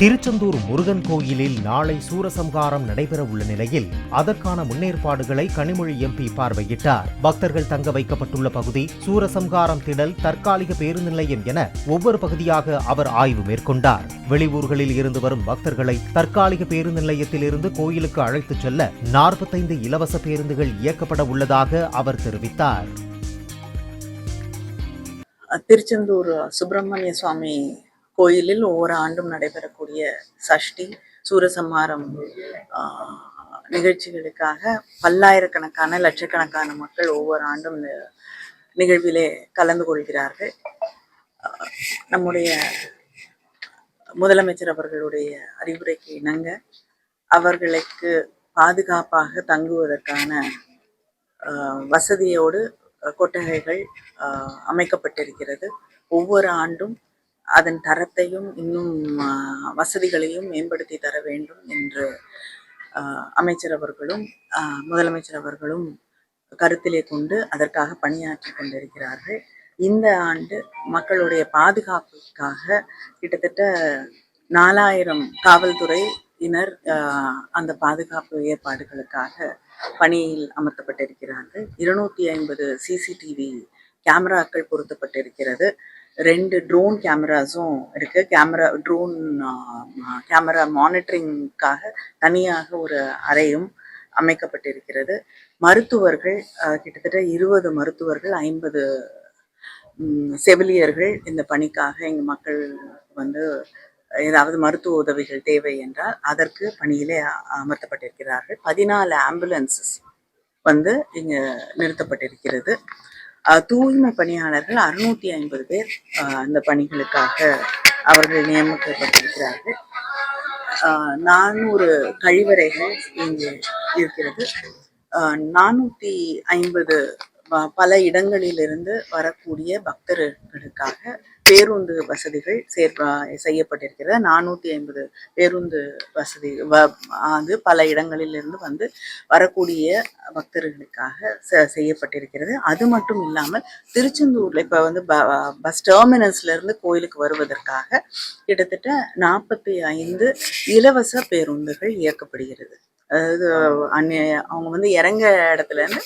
திருச்செந்தூர் முருகன் கோயிலில் நாளை சூரசம்ஹாரம் நடைபெற உள்ள நிலையில் அதற்கான முன்னேற்பாடுகளை கனிமொழி எம்பி பார்வையிட்டார். பக்தர்கள் தங்க வைக்கப்பட்டுள்ள பகுதி சூரசம்ஹாரம் திடல் தற்காலிக பேருந்து நிலையம் என ஒவ்வொரு பகுதியாக அவர் ஆய்வு மேற்கொண்டார். வெளியூர்களில் இருந்து வரும் பக்தர்களை தற்காலிக பேருந்து நிலையத்தில் இருந்து கோயிலுக்கு அழைத்துச் செல்ல நாற்பத்தைந்து இலவச பேருந்துகள் இயக்கப்பட உள்ளதாக அவர் தெரிவித்தார். திருச்செந்தூர் சுப்பிரமணிய சுவாமி கோயிலில் ஒவ்வொரு ஆண்டும் நடைபெறக்கூடிய சஷ்டி சூரசம்ஹாரம் நிகழ்ச்சிகளுக்காக பல்லாயிரக்கணக்கான லட்சக்கணக்கான மக்கள் ஒவ்வொரு ஆண்டும் இந்த நிகழ்விலே கலந்து கொள்கிறார்கள். நம்முடைய முதலமைச்சர் அவர்களுடைய அறிவுரைக்கு இணங்க அவர்களுக்கு பாதுகாப்பாக தங்குவதற்கான ஆஹ், வசதியோடு கொட்டகைகள் ஆஹ், அமைக்கப்பட்டிருக்கிறது. ஒவ்வொரு ஆண்டும் அதன் தரத்தையும் இன்னும் வசதிகளையும் மேம்படுத்தி தர வேண்டும் என்று ஆஹ், அமைச்சர் அவர்களும் ஆஹ், முதலமைச்சர் அவர்களும் கருத்திலே கொண்டு அதற்காக பணியாற்றி கொண்டிருக்கிறார்கள். இந்த ஆண்டு மக்களுடைய பாதுகாப்புக்காக கிட்டத்தட்ட நாலாயிரம் காவல்துறையினர் ஆஹ், அந்த பாதுகாப்பு ஏற்பாடுகளுக்காக பணியில் அமர்த்தப்பட்டிருக்கிறார்கள். இருநூத்தி ஐம்பது சிசிடிவி கேமராக்கள் பொருத்தப்பட்டிருக்கிறது. ரெண்டு ட்ரோன் கேமராஸும் இருக்கு. கேமரா ட்ரோன் கேமரா மானிட்டரிங்காக தனியாக ஒரு அறையும் அமைக்கப்பட்டிருக்கிறது. மருத்துவர்கள் கிட்டத்தட்ட இருபது மருத்துவர்கள் ஐம்பது செவிலியர்கள் இந்த பணிக்காக எங்கள் மக்கள் வந்து ஏதாவது மருத்துவ உதவிகள் தேவை என்றால் அதற்கு பணியிலே அமர்த்தப்பட்டிருக்கிறார்கள். பதினாலு ஆம்புலன்சஸ் வந்து இங்கு நிறுத்தப்பட்டிருக்கிறது. தூய்மை பணியாளர்கள் அறுநூத்தி ஐம்பது பேர் அந்த பணிகளுக்காக அவர்கள் நியமிக்கப்பட்டிருக்கிறார்கள். நானூறு கழிவறைகள் இங்கு இருக்கிறது. அஹ், நானூத்தி ஐம்பது பல இடங்களிலிருந்து வரக்கூடிய பக்தர்களுக்காக பேருந்து வசதிகள் சேர்ப்ப செய்யப்பட்டிருக்கிறது. நானூற்றி ஐம்பது பேருந்து வசதி வ- அது பல இடங்களிலிருந்து வந்து வரக்கூடிய பக்தர்களுக்காக செ- செய்யப்பட்டிருக்கிறது. அது மட்டும் இல்லாமல் திருச்செந்தூரில் இப்போ வந்து ப- பஸ் டெர்மினஸ்லேருந்து கோயிலுக்கு வருவதற்காக கிட்டத்தட்ட நாற்பத்தி ஐந்து இலவச பேருந்துகள் இயக்கப்படுகிறது. அதாவது அந்நிய அவங்க வந்து இறங்க இடத்துல இருந்து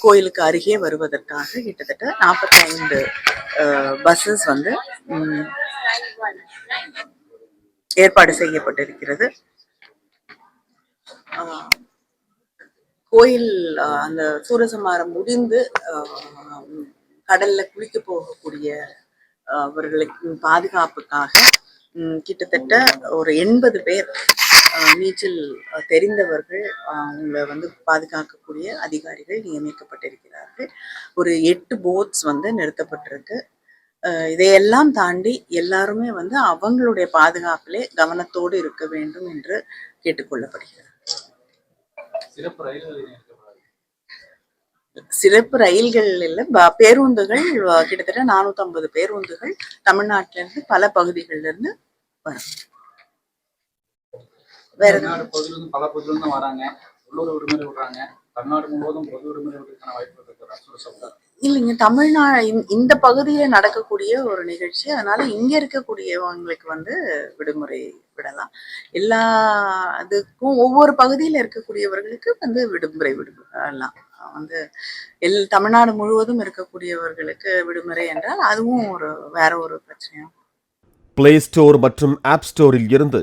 கோயிலுக்கு அருகே வருவதற்காக கிட்டத்தட்ட நாற்பத்தைந்து பஸ்ஸஸ் வந்து ஏற்பாடு செய்யப்பட்டிருக்கிறது. கோயில் அஹ், அந்த சூரசம்ஹாரம் முடிந்து கடல்ல குளிக்க போகக்கூடிய அவர்களுக்கு பாதுகாப்புக்காக கிட்டத்தட்ட ஒரு எண்பது பேர் நீச்சல் தெரிந்தவர்கள் அவங்கள வந்து பாதுகாக்கக்கூடிய அதிகாரிகள் நியமிக்கப்பட்டிருக்கிறார்கள். ஒரு எட்டு போட்ஸ் வந்து நிறுத்தப்பட்டிருக்கு. இதையெல்லாம் தாண்டி எல்லாருமே வந்து அவங்களுடைய பாதுகாப்பிலே கவனத்தோடு இருக்க வேண்டும் என்று கேட்டுக்கொள்ளப்படுகிறது. சிறப்பு ரயில்கள் இல்ல. பேருந்துகள் கிட்டத்தட்ட 450 பேருந்துகள் தமிழ்நாட்டில இருந்து பல பகுதிகளில இருந்து வரும். வேற பல பகுதியிலிருந்து வராங்க. உள்ளூர் விடுமுறை விடுறாங்க. தமிழ்நாடு முழுவதும் பொது விடுமுறை விடுறதுக்கான வாய்ப்பு இருக்கிற சூரசம்ஹாரம் இல்லைங்க தமிழ்நாடு இந்த பகுதியில நடக்கக்கூடிய ஒரு நிகழ்ச்சி அதனால இங்க இருக்கக்கூடியவங்களுக்கு வந்து விடுமுறை விடலாம். எல்லா அதுக்கும் ஒவ்வொரு பகுதியில இருக்கக்கூடியவர்களுக்கு வந்து விடுமுறை விடலாம். வந்து எல் தமிழ்நாடு முழுவதும் இருக்கக்கூடியவர்களுக்கு விடுமுறை என்றால் அதுவும் ஒரு வேற ஒரு பிரச்சனையும் பிளே ஸ்டோர் மற்றும் ஆப் ஸ்டோரில் இருந்து